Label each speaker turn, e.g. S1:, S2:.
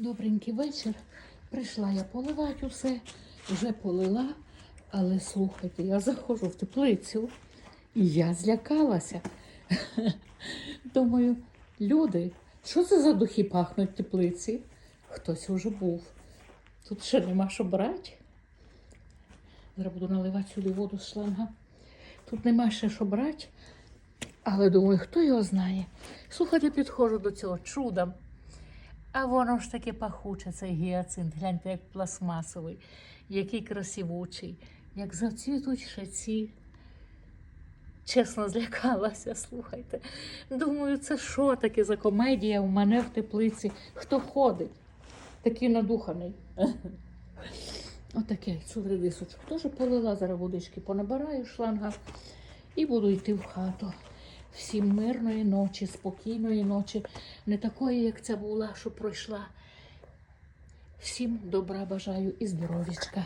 S1: Добренький вечір. Прийшла я поливати усе, вже полила, але слухайте, я заходжу в теплицю і я злякалася. Думаю, люди, що це за духи пахнуть в теплиці? Хтось уже був. Тут ще нема що брати. Зараз буду наливати сюди воду з шланга. Тут нема ще що брати. Але думаю, хто його знає. Слухайте, підходжу до цього чуда. А воно ж таке пахуче, цей гіацинт. Гляньте, як пластмасовий, який красивучий, як зацвітуть ще. Чесно злякалася, слухайте. Думаю, це що таке за комедія у мене в теплиці? Хто ходить? Такий надуханий. Отаке, цю редисочку. Теж полила зараз водички, понабираю в шлангах і буду йти в хату. Всім мирної ночі, спокійної ночі, не такої, як ця була, що пройшла. Всім добра бажаю і здоров'ячка.